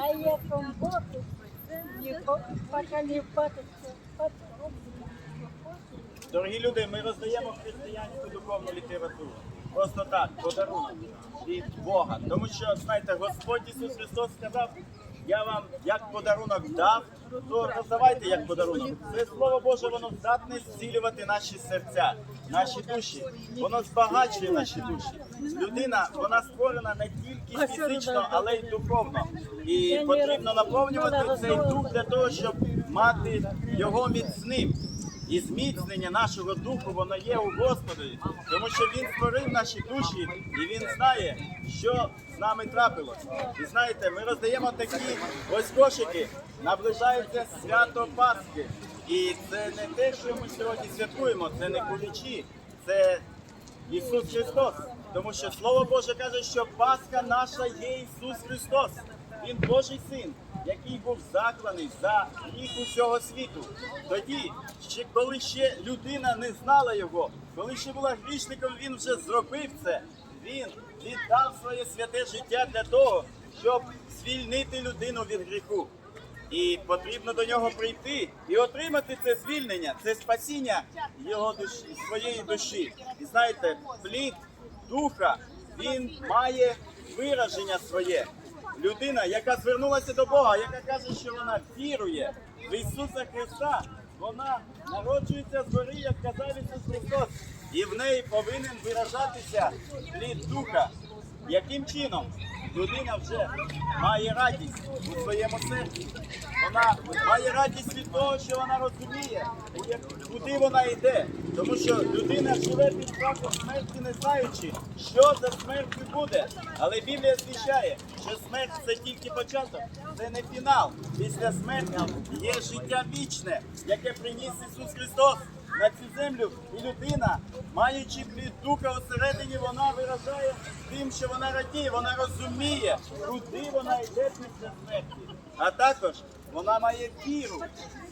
А я пока не батится. Дорогі люди, ми роздаємо християнську духовну літературу. Просто так, подарунок від Бога. Тому що, знаєте, Господь Ісус Христос сказав, я вам як подарунок дав, то роздавайте як подарунок. Це Слово Боже, воно здатне зцілювати наші серця, наші душі. Воно збагачує наші душі. Людина, вона створена не тільки фізично, але й духовно. І потрібно наповнювати цей дух для того, щоб мати його міцним. І зміцнення нашого духу воно є у Господові, тому що Він створив наші душі і Він знає, що з нами трапилось. І знаєте, ми роздаємо такі ось кошики, наближається свято Пасхи. І це не те, що ми сьогодні святкуємо, це не кулічі, це Ісус Христос. Тому що Слово Боже каже, що Пасха наша є Ісус Христос. Він Божий син, який був закланий за гріх усього світу. Тоді, ще коли ще людина не знала його, коли ще була грішником, він вже зробив це. Він віддав своє святе життя для того, щоб звільнити людину від гріху. І потрібно до нього прийти і отримати це звільнення, це спасіння його душі, своєї душі. І знаєте, плід духа він має вираження своє. Людина, яка звернулася до Бога, яка каже, що вона вірує в Ісуса Христа, вона народжується згори, як казав Ісус Христос, і в неї повинен виражатися плід духа. Яким чином людина вже має радість у своєму серці? Вона має радість від того, що вона розуміє, куди вона йде. Тому що людина живе під страхом смерті, не знаючи, що за смертю буде. Але Біблія звіщає, що смерть це тільки початок, це не фінал. Після смерті є життя вічне, яке приніс Ісус Христос на цю землю. І людина, маючи плід духа усередині, вона виражає тим, що вона радіє, вона розуміє, куди вона йде після смерті. А також вона має віру.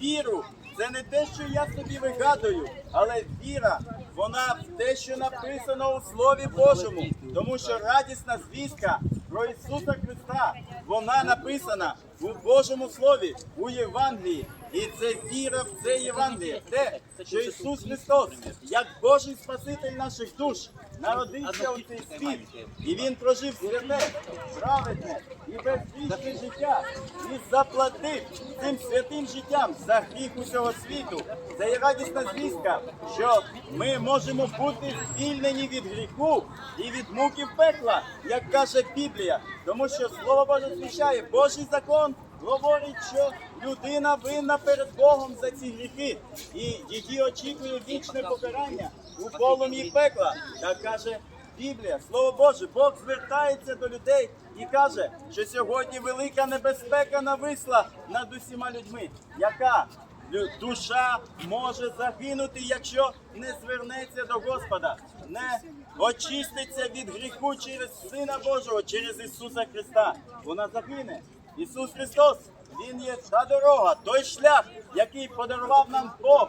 Віру це не те, що я собі вигадую, але віра, вона в те, що написано у Слові Божому. Тому що радісна звістка про Ісуса Христа, вона написана у Божому Слові, у Євангелії. І це віра в це Євангеліє, те, що Ісус Христос, як Божий Спаситель наших душ, народився у цей світ, і Він прожив святе, праведне і безвічне життя, і заплатив цим святим життям за гріх усього світу. Це є радісна звістка, що ми можемо бути звільнені від гріху і від муків пекла, як каже Біблія, тому що Слово Боже звіщає, Божий закон говорить, що людина винна перед Богом за ці гріхи, і її очікує вічне покарання у полум'ї пекла. Так каже Біблія, Слово Боже, Бог звертається до людей і каже, що сьогодні велика небезпека нависла над усіма людьми, яка душа може загинути, якщо не звернеться до Господа, не очиститься від гріху через Сина Божого, через Ісуса Христа. Вона загине. Ісус Христос, Він є та дорога, той шлях, який подарував нам Бог,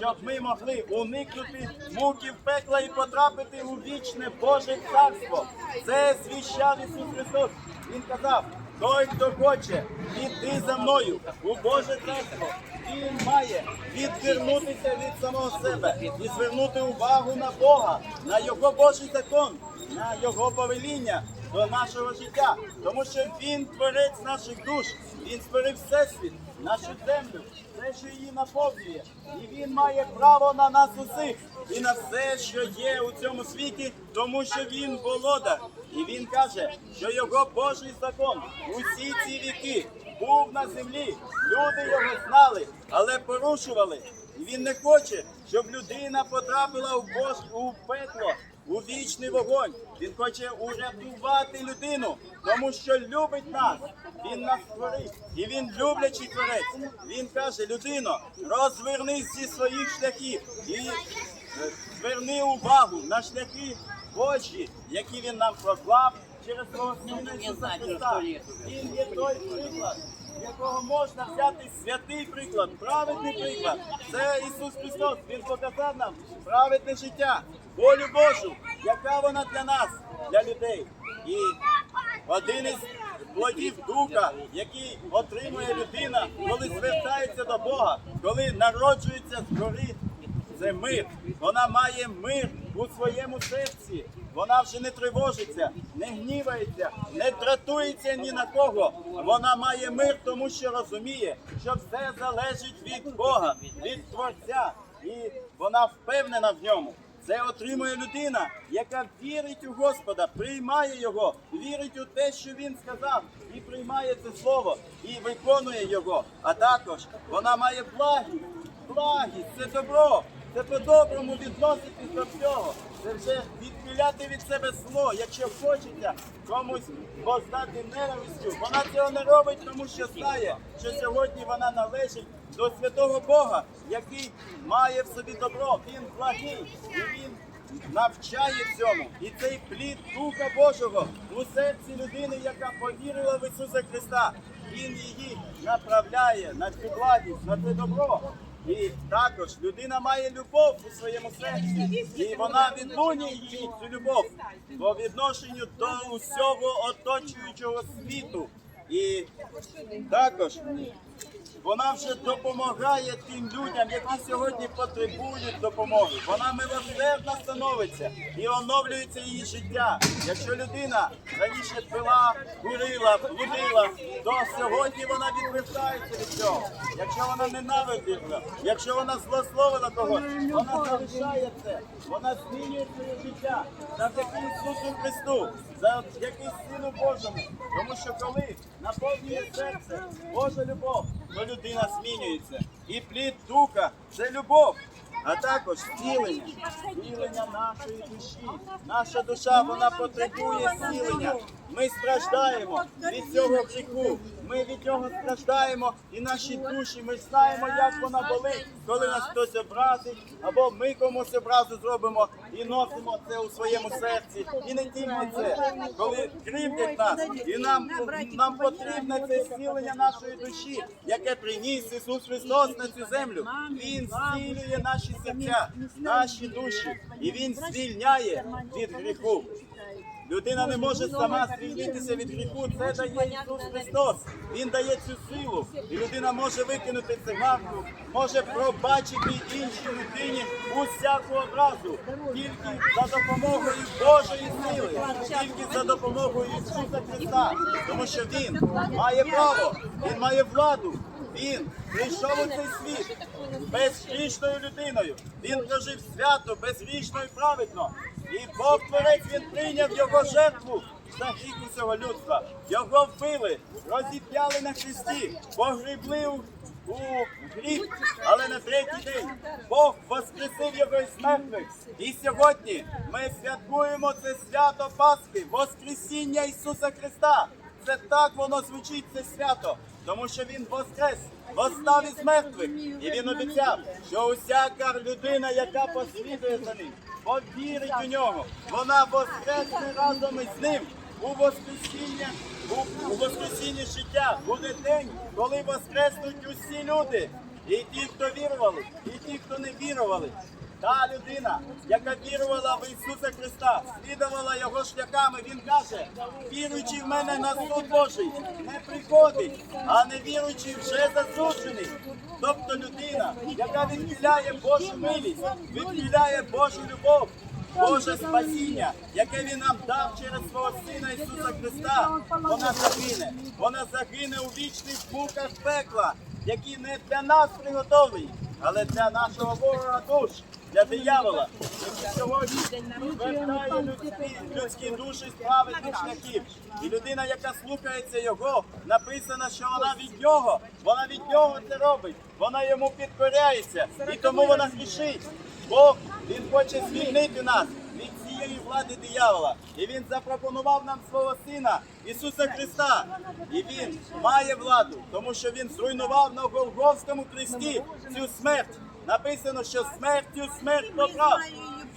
щоб ми могли уникнути муків пекла і потрапити у вічне Боже царство. Це звіщав Ісус Христос. Він казав, той, хто хоче піти за мною у Боже царство, він має відвернутися від самого себе і звернути увагу на Бога, на Його Божий закон, на Його повеління до нашого життя. Тому що Він творець наших душ, Він створив всесвіт, нашу землю, все, що її наповнює. І він має право на нас усіх і на все, що є у цьому світі, тому що він володар. І він каже, що його Божий закон усі ці віки був на землі. Люди його знали, але порушували. І він не хоче, щоб людина потрапила у Бож у пекло, у вічний вогонь. Він хоче урятувати людину, тому що любить нас. Він нас створив, і він люблячий творець. Він каже: людино, розвернись зі своїх шляхів і е, зверни увагу на шляхи Божі, які він нам проклав через свого Сина. Він є той приклад, якого можна взяти святий приклад, праведний приклад. Це Ісус Христос. Він показав нам праведне життя, волю Божу, яка вона для нас, для людей. І один із плодів духа, який отримує людина, коли звертається до Бога, коли народжується згори. Це мир. Вона має мир у своєму серці. Вона вже не тривожиться, не гнівається, не дратується ні на кого. Вона має мир, тому що розуміє, що все залежить від Бога, від Творця, і вона впевнена в ньому. Це отримує людина, яка вірить у Господа, приймає його, вірить у те, що він сказав, і приймає це слово, і виконує його. А також вона має благість, благість, це добро, це по-доброму відноситись до всього. Це вже відхиляти від себе зло, якщо хочеться комусь воздати ненавистю. Вона цього не робить, тому що знає, що сьогодні вона належить до святого Бога, який має в собі добро. Він благий і він навчає цьому. І цей плід Духа Божого у серці людини, яка повірила в Ісуса Христа, Він її направляє на цю благість, на це добро. І також людина має любов у своєму серці, і вона відлунює її цю любов по відношенню до усього оточуючого світу. І також вона вже допомагає тим людям, які сьогодні потребують допомоги. Вона милосердно становиться і оновлюється її життя. Якщо людина раніше пила, курила, блудила, то сьогодні вона відвертається від цього. Якщо вона ненавидила, якщо вона злословила когось, вона залишає це, вона змінює своє життя завдяки Ісусу Христу, завдяки Сину Божому. Тому що коли наповнює серце Божа любов, то людина змінюється. І плід духа це любов. А також зцілення, зцілення нашої душі. Наша душа вона потребує зцілення. Ми страждаємо від цього гріху. Ми від нього страждаємо, і наші душі. Ми знаємо, як вона болить, коли нас хтось образить, або ми комусь образу зробимо і носимо це у своєму серці. І не тільки це, коли кривдять нас, і нам, нам потрібне це зцілення нашої душі, яке приніс Ісус Христос на цю землю. Він зцілює наші серця, наші душі, і Він звільняє від гріху. Людина не може сама звільнитися від гріху. Це дає Ісус Христос. Він дає цю силу. І людина може викинути цигарку, може пробачити іншій людині усяку образу. Тільки за допомогою Божої сили, тільки за допомогою Ісуса Христа. Тому що Він має право, Він має владу. Він прийшов у цей світ безгрішною людиною. Він прожив свято, безгрішно і праведно. І Бог Творець він прийняв його жертву за гріх усього людства. Його вбили, розіп'яли на хресті, погрібли у, гріх, але на третій день Бог воскресив його із мертвих. І сьогодні ми святкуємо це свято Пасхи, Воскресіння Ісуса Христа. Це так воно звучить, це свято, тому що Він воскрес, восстав із мертвих. І він обіцяв, що усяка людина, яка послідує за ним, повірить у нього, вона воскресне разом із ним у воскресіння, у, воскресінні життя. Буде день, коли воскреснуть усі люди. І ті, хто вірували, і ті, хто не вірували. Та людина, яка вірувала в Ісуса Христа, слідувала його шляхами, він каже, віруючи в мене на суд Божий, не приходить, а не віруючи вже засуджений. Тобто людина, яка відхиляє Божу милість, відхиляє Божу любов, Боже спасіння, яке він нам дав через свого Сина Ісуса Христа, вона загине. Вона загине у вічних муках пекла, які не для нас приготовлені, але для нашого ворога душ, для диявола, сьогодні звертає людські, людські душі з праведних. І людина, яка слухається його, написано, що вона від нього, вона від нього це робить, вона йому підкоряється, і тому вона грішить. Бог він хоче звільнити нас від цієї влади диявола. І він запропонував нам свого сина Ісуса Христа. І він має владу, тому що він зруйнував на Голгофському хресті цю смерть. Написано, що смертю смерть поправ.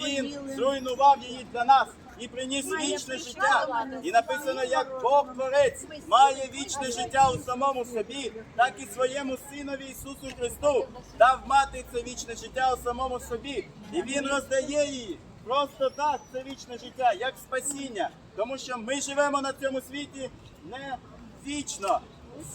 Він зруйнував її для нас. І приніс вічне життя. І написано, як Бог Творець має вічне життя у самому собі, так і своєму синові Ісусу Христу дав мати це вічне життя у самому собі. І Він роздає її просто так, це вічне життя, як спасіння. Тому що ми живемо на цьому світі не вічно.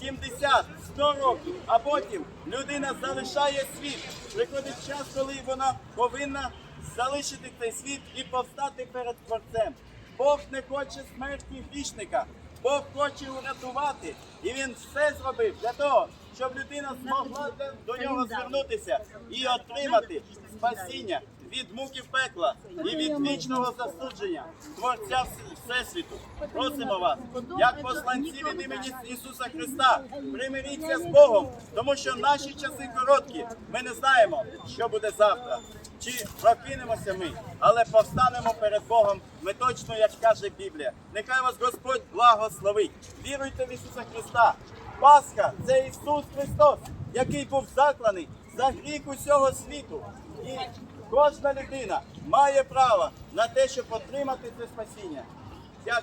70, 100 років, а потім людина залишає світ. Приходить час, коли вона повинна залишити цей світ і повстати перед Творцем. Бог не хоче смерті грішника. Бог хоче урятувати, і він все зробив для того, щоб людина змогла до нього звернутися і отримати спасіння від муків пекла і від вічного засудження Творця Всесвіту. Просимо вас, як посланці від імені Ісуса Христа, примиріться з Богом, тому що наші часи короткі. Ми не знаємо, що буде завтра. Чи прокинемося ми, але повстанемо перед Богом. Ми точно, як каже Біблія. Нехай вас Господь благословить. Віруйте в Ісуса Христа. Пасха це Ісус Христос, який був закланий за гріх усього світу. І кожна людина має право на те, щоб отримати це спасіння. Я...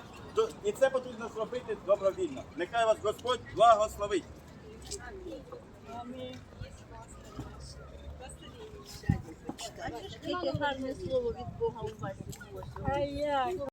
І це потрібно зробити добровільно. Нехай вас Господь благословить. Бачиш, у вас